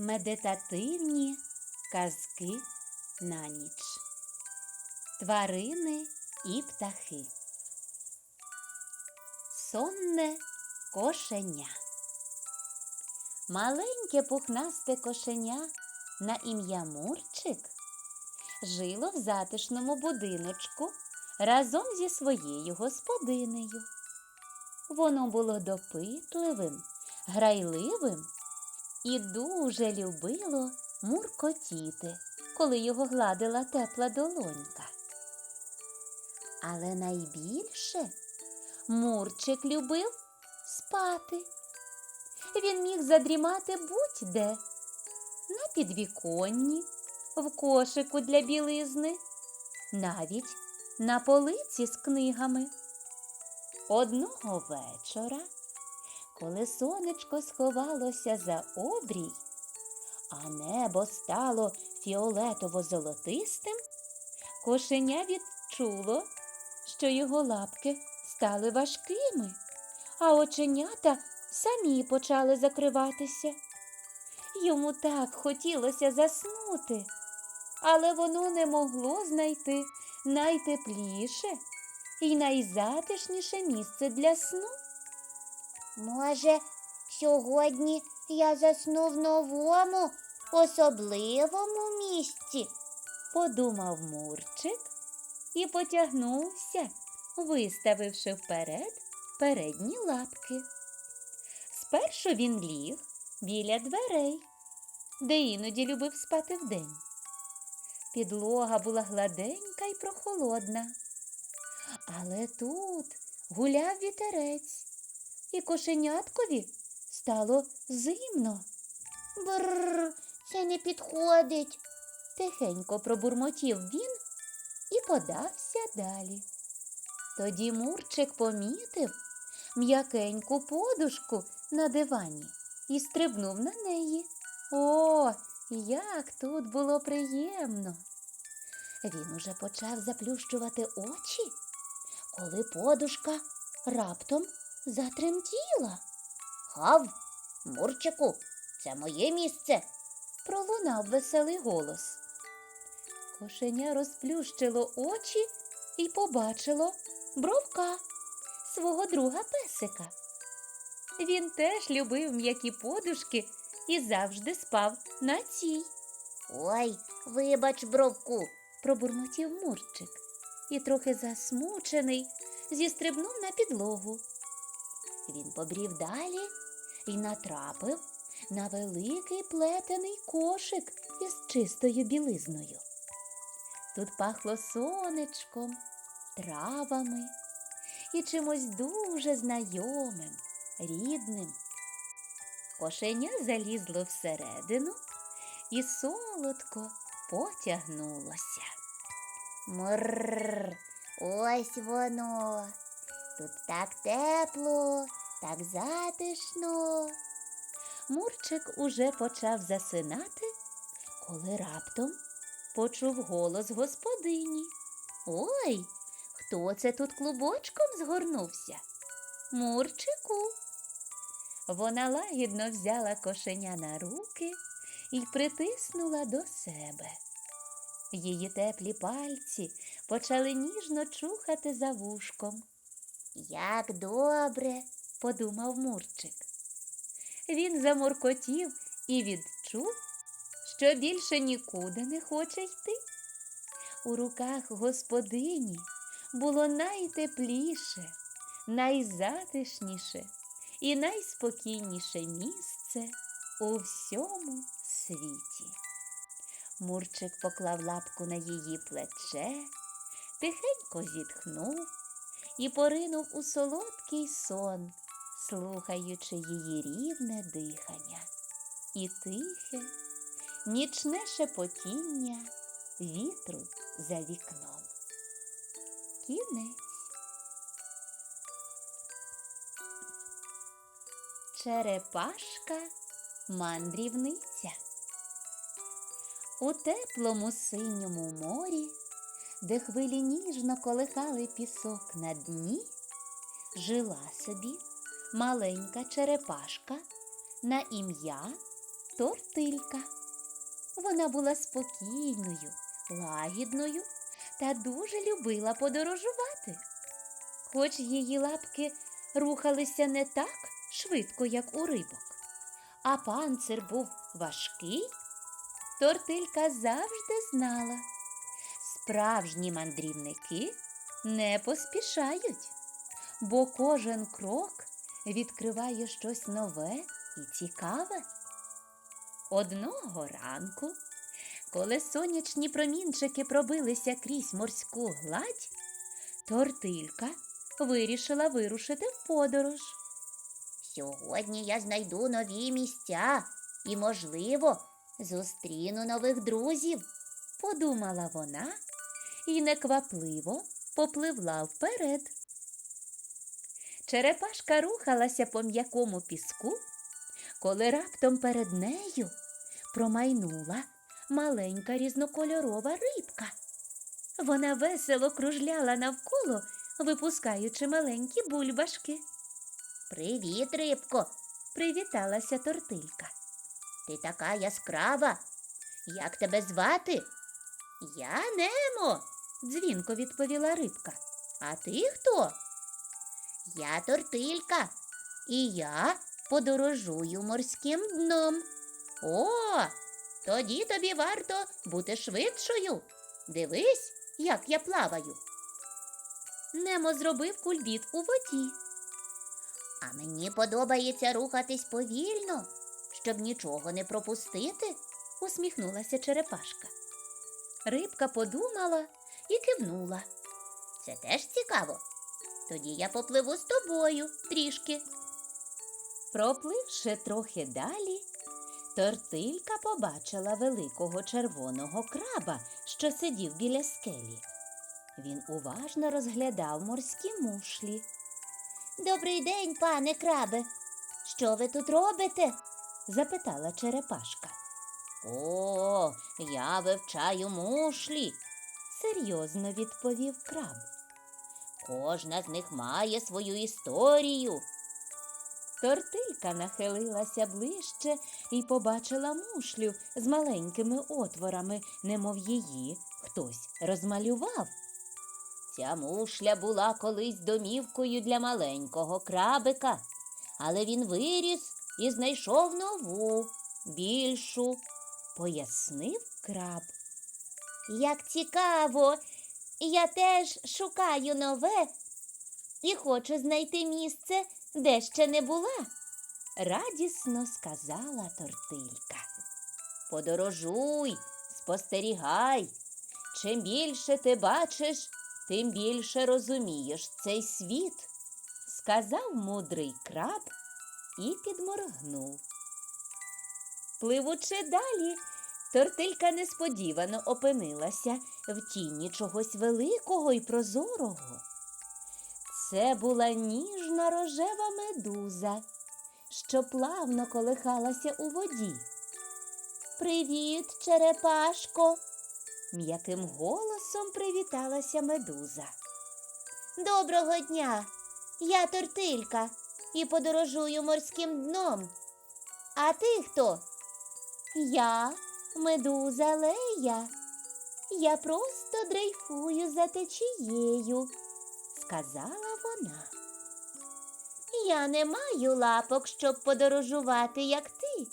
Медитативні казки на ніч. Тварини і птахи. Сонне кошеня. Маленьке пухнасте кошеня на ім'я Мурчик жило в затишному будиночку разом зі своєю господинею. Воно було допитливим, грайливим і дуже любило муркотіти, коли його гладила тепла долонька. Але найбільше Мурчик любив спати. Він міг задрімати будь-де, на підвіконні, в кошику для білизни, навіть на полиці з книгами. Одного вечора, коли сонечко сховалося за обрій, а небо стало фіолетово-золотистим, кошеня відчуло, що його лапки стали важкими, а оченята самі почали закриватися. Йому так хотілося заснути, але воно не могло знайти найтепліше і найзатишніше місце для сну. Може, сьогодні я засну в новому, особливому місці. подумав Мурчик і потягнувся, виставивши вперед передні лапки. Спершу він ліг біля дверей, де іноді любив спати вдень. Підлога була гладенька й прохолодна. Але тут гуляв вітерець, і кошеняткові стало зимно. Бррр, це не підходить. Тихенько пробурмотів він і подався далі. Тоді Мурчик помітив м'якеньку подушку на дивані і стрибнув на неї. О, як тут було приємно! Він уже почав заплющувати очі, коли подушка раптом затремтіла. Гав, Мурчику, це моє місце. пролунав веселий голос. Кошеня розплющило очі і побачило бровка свого друга песика. Він теж любив м'які подушки і завжди спав на цій, Ой, вибач, бровку. пробурмотів Мурчик і, трохи засмучений, зістрибнув на підлогу. Він побрів далі і натрапив на великий плетений кошик із чистою білизною. Тут пахло сонечком, травами і чимось дуже знайомим, рідним. Кошеня залізло всередину і солодко потягнулося. Мрррр, ось воно. Тут так тепло, так затишно. Мурчик уже почав засинати, коли раптом почув голос господині. Ой, хто це тут клубочком згорнувся? Мурчику. Вона лагідно взяла кошеня на руки і притиснула до себе. Її теплі пальці почали ніжно чухати за вушком, Як добре. Подумав Мурчик. Він замуркотів і відчув, що більше нікуди не хоче йти. У руках господині було найтепліше, найзатишніше і найспокійніше місце у всьому світі. Мурчик поклав лапку на її плече, тихенько зітхнув і поринув у солодкий сон, слухаючи її рівне дихання і тихе, нічне шепотіння вітру за вікном. Кінець. Черепашка мандрівниця. У теплому синьому морі, де хвилі ніжно колихали пісок на дні, жила собі маленька черепашка на ім'я тортилька. Вона була спокійною, лагідною та дуже любила подорожувати. Хоч її лапки рухалися не так швидко, як у рибок, а панцир був важкий, тортилька завжди знала. Справжні мандрівники не поспішають, бо кожен крок відкриває щось нове і цікаве. Одного ранку, коли сонячні промінчики пробилися крізь морську гладь, тортилька вирішила вирушити в подорож. Сьогодні я знайду нові місця і, можливо, зустріну нових друзів. Подумала вона і неквапливо попливла вперед. Черепашка рухалася по м'якому піску, коли раптом перед нею промайнула маленька різнокольорова рибка. Вона весело кружляла навколо, випускаючи маленькі бульбашки. Привіт, рибко! Привіталася тортилька. Ти така яскрава. Як тебе звати? Я Немо. Дзвінко відповіла рибка. А ти хто? Я тортилька. І я подорожую морським дном. О, тоді тобі варто бути швидшою. Дивись, як я плаваю. Немо зробив кульбіт у воді. А мені подобається рухатись повільно, щоб нічого не пропустити. усміхнулася черепашка. Рибка подумала і кивнула. Це теж цікаво. Тоді я попливу з тобою трішки. Пропливши трохи далі, тортилька побачила великого червоного краба, що сидів біля скелі. Він уважно розглядав морські мушлі. Добрий день, пане крабе. Що ви тут робите? запитала черепашка. О, я вивчаю мушлі. Серйозно відповів краб. Кожна з них має свою історію. Тортилька нахилилася ближче і побачила мушлю з маленькими отворами, немов її хтось розмалював. Ця мушля була колись домівкою для маленького крабика, але він виріс і знайшов нову, більшу. Пояснив краб. Як цікаво, я теж шукаю нове і хочу знайти місце, де ще не була. Радісно сказала тортилька. Подорожуй, спостерігай. Чим більше ти бачиш, тим більше розумієш цей світ. сказав мудрий краб і підморгнув. Пливучи далі, тортилька несподівано опинилася в тіні чогось великого і прозорого. Це була ніжна рожева медуза, що плавно колихалася у воді. Привіт, черепашко. М'яким голосом привіталася медуза. Доброго дня. Я тортилька і подорожую морським дном. А ти хто? Я медуза Лея. Я просто дрейфую за течією. Сказала вона. Я не маю лапок, щоб подорожувати, як ти,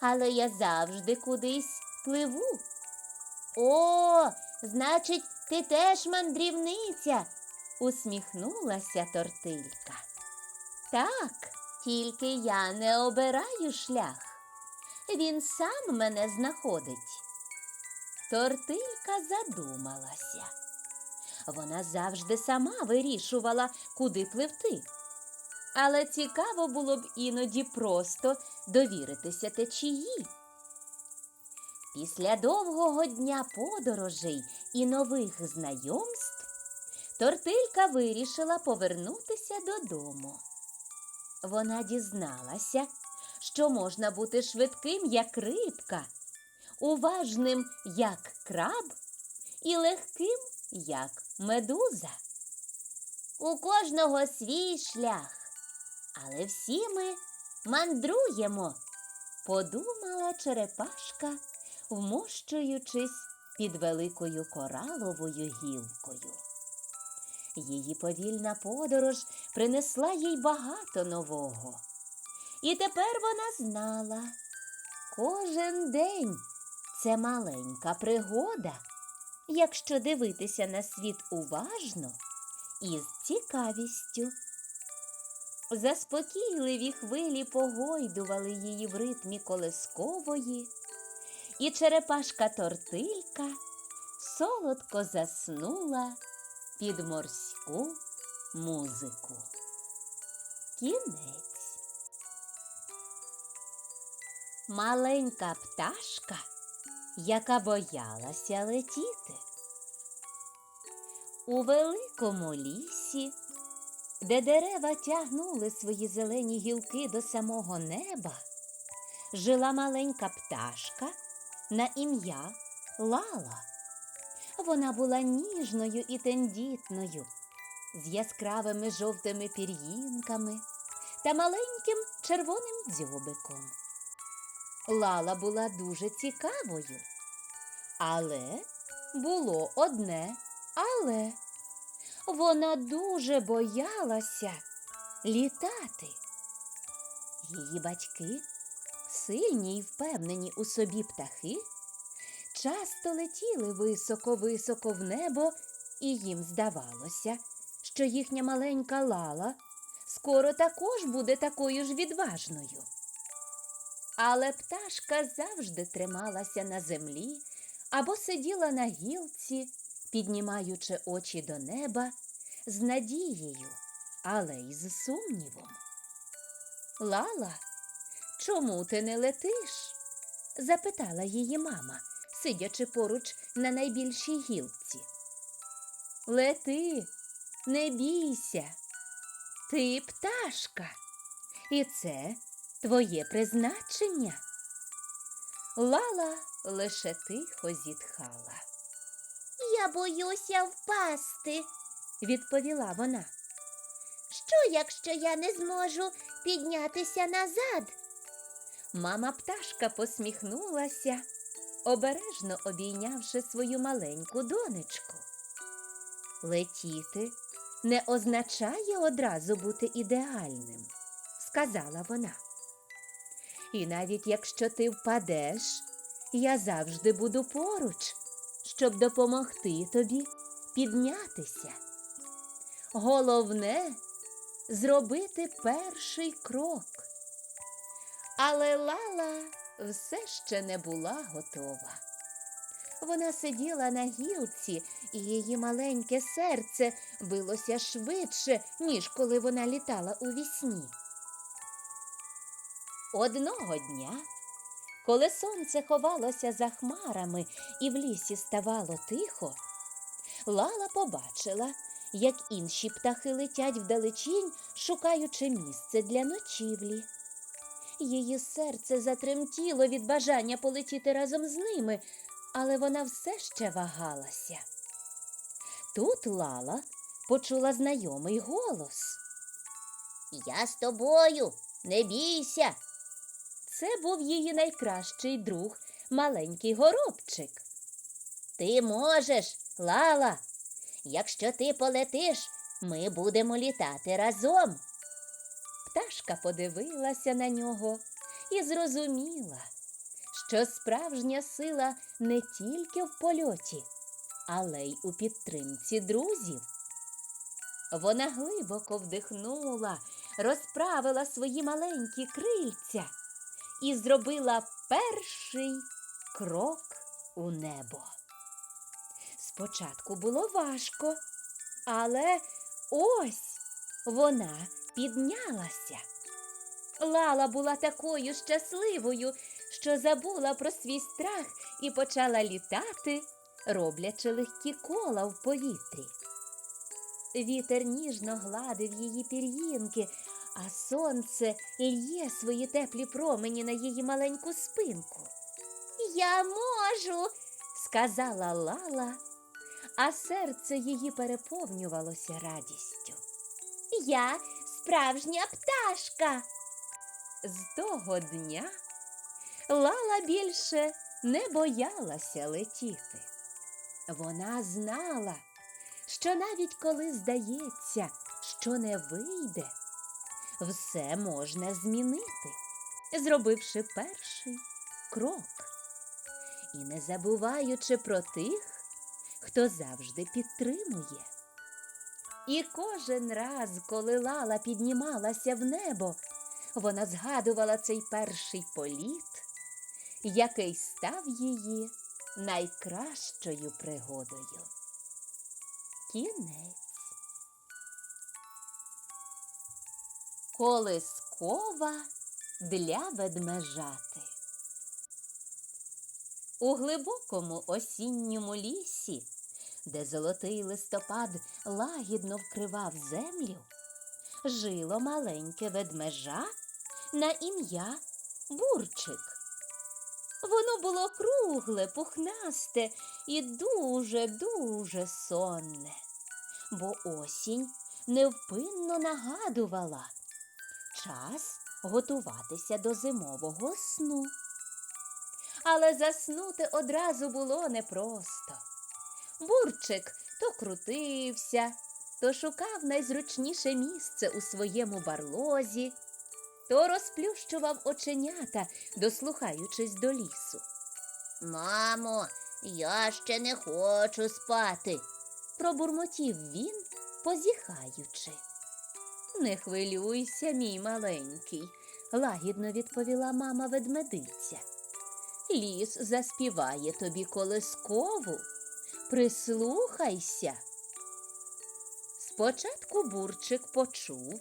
але я завжди кудись пливу. О, значить, ти теж мандрівниця. Усміхнулася тортилька. Так, тільки я не обираю шлях. Він сам мене знаходить. Тортилька задумалася. Вона завжди сама вирішувала, куди пливти. Але цікаво було б іноді просто довіритися течії. Після довгого дня подорожей і нових знайомств тортилька вирішила повернутися додому. Вона дізналася, що можна бути швидким, як рибка, уважним, як краб, і легким, як медуза. У кожного свій шлях, але всі ми мандруємо. подумала черепашка, вмощуючись під великою кораловою гілкою. Її повільна подорож принесла їй багато нового. І тепер вона знала, кожен день це маленька пригода, якщо дивитися на світ уважно і з цікавістю. Заспокійливі хвилі погойдували її в ритмі колискової, і черепашка тортилька солодко заснула під морську музику. Кінець. Маленька пташка, яка боялася летіти. У великому лісі, де дерева тягнули свої зелені гілки до самого неба, жила маленька пташка на ім'я Лала. Вона була ніжною і тендітною, з яскравими жовтими пір'їнками та маленьким червоним дзьобиком. Лала була дуже цікавою, але було одне але. Вона дуже боялася літати. Її батьки, сильні й впевнені у собі птахи, часто летіли високо-високо в небо, і їм здавалося, що їхня маленька лала скоро також буде такою ж відважною. Але пташка завжди трималася на землі або сиділа на гілці, піднімаючи очі до неба з надією, але й з сумнівом. Лала, чому ти не летиш? запитала її мама, сидячи поруч на найбільшій гілці. Лети, не бійся. Ти пташка, і це твоє призначення. Лала лише тихо зітхала, Я боюся впасти. відповіла вона. Що, якщо я не зможу піднятися назад? Мама пташка посміхнулася, обережно обійнявши свою маленьку донечку. Летіти не означає одразу бути ідеальним, сказала вона. І навіть якщо ти впадеш, я завжди буду поруч, щоб допомогти тобі піднятися. Головне зробити перший крок. Але Лала все ще не була готова. Вона сиділа на гілці, і її маленьке серце билося швидше, ніж коли вона літала у вісні. Одного дня, коли сонце ховалося за хмарами і в лісі ставало тихо, Лала побачила, як інші птахи летять вдалечінь, шукаючи місце для ночівлі. Її серце затремтіло від бажання полетіти разом з ними, але вона все ще вагалася. Тут Лала почула знайомий голос. Я з тобою, не бійся. Це був її найкращий друг, маленький горобчик. Ти можеш, Лала. Якщо ти полетиш, ми будемо літати разом. Пташка подивилася на нього і зрозуміла, що справжня сила не тільки в польоті, але й у підтримці друзів. Вона глибоко вдихнула, розправила свої маленькі крильця і зробила перший крок у небо. Спочатку було важко, але ось вона піднялася. Лала була такою щасливою, що забула про свій страх і почала літати, роблячи легкі кола в повітрі. Вітер ніжно гладив її пір'їнки, а сонце лє свої теплі промені на її маленьку спинку. Я можу. Сказала Лала, а серце її переповнювалося радістю. Я справжня пташка. З того дня Лала більше не боялася летіти. Вона знала, що навіть коли здається, що не вийде, все можна змінити, зробивши перший крок і не забуваючи про тих, хто завжди підтримує. І кожен раз, коли Лала піднімалася в небо, вона згадувала цей перший політ, який став її найкращою пригодою. Кінець. Колискова для ведмежати. У глибокому осінньому лісі, де золотий листопад лагідно вкривав землю, жило маленьке ведмежа на ім'я Бурчик. Воно було кругле, пухнасте і дуже-дуже сонне, бо осінь невпинно нагадувала час готуватися до зимового сну. Але заснути одразу було непросто. Бурчик то крутився, то шукав найзручніше місце у своєму барлозі, то розплющував оченята, дослухаючись до лісу. Мамо, я ще не хочу спати. Пробурмотів він, позіхаючи. Не хвилюйся, мій маленький, лагідно відповіла мама ведмедиця. Ліс заспіває тобі колискову. Прислухайся. Спочатку бурчик почув,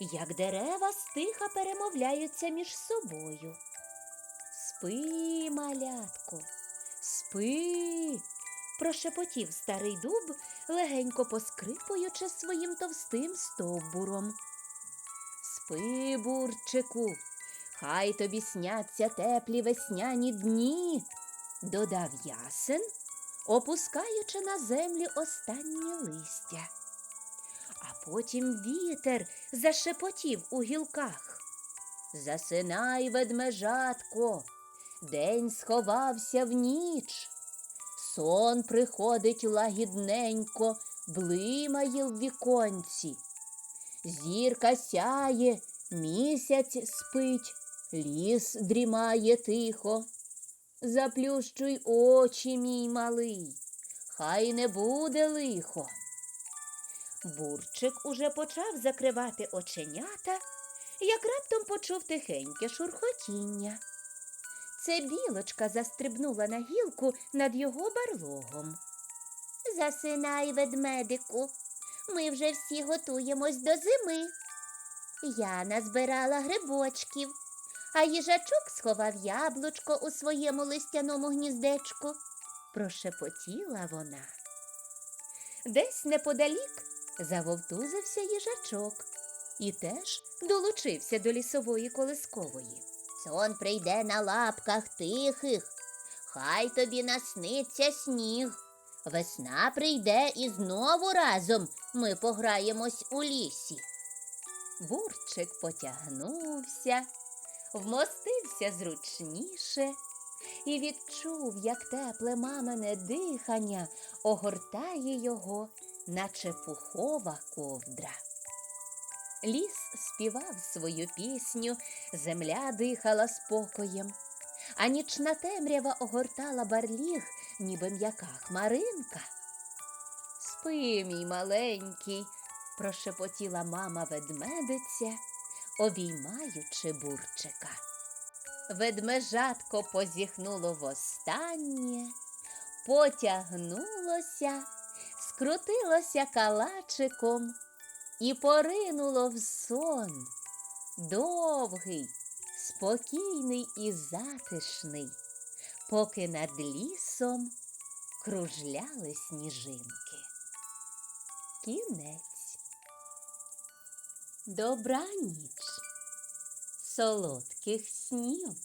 як дерева стиха перемовляються між собою. Спи, малятко, спи, прошепотів старий дуб, легенько поскрипуючи своїм товстим стовбуром. Спи, бурчику, хай тобі сняться теплі весняні дні, додав ясен, опускаючи на землю останнє листя. А потім вітер зашепотів у гілках. Засинай, ведмежатко, день сховався в ніч. Сон приходить лагідненько, блимає в віконці. Зірка сяє, місяць спить, ліс дрімає тихо. Заплющуй очі, мій малий, хай не буде лихо. Бурчик уже почав закривати оченята, як раптом почув тихеньке шурхотіння. Це білочка застрибнула на гілку над його барлогом. Засинай, ведмедику. Ми вже всі готуємось до зими. Я назбирала грибочків, а їжачок сховав яблучко у своєму листяному гніздечку. Прошепотіла вона. Десь неподалік завовтузився їжачок і теж долучився до лісової колискової. Сон прийде на лапках тихих, хай тобі насниться сніг. Весна прийде і знову разом ми пограємось у лісі. Бурчик потягнувся, вмостився зручніше і відчув, як тепле мамине дихання огортає його, наче пухова ковдра. Ліс співав свою пісню, земля дихала спокоєм, а нічна темрява огортала барліг, ніби м'яка хмаринка. Спи, мій маленький, прошепотіла мама ведмедиця, обіймаючи бурчика. Ведмежатко позіхнуло востаннє, потягнулося, скрутилося калачиком і поринуло в сон. Довгий, спокійний і затишний, поки над лісом кружляли сніжинки. Кінець. Добраніч, солодких снів.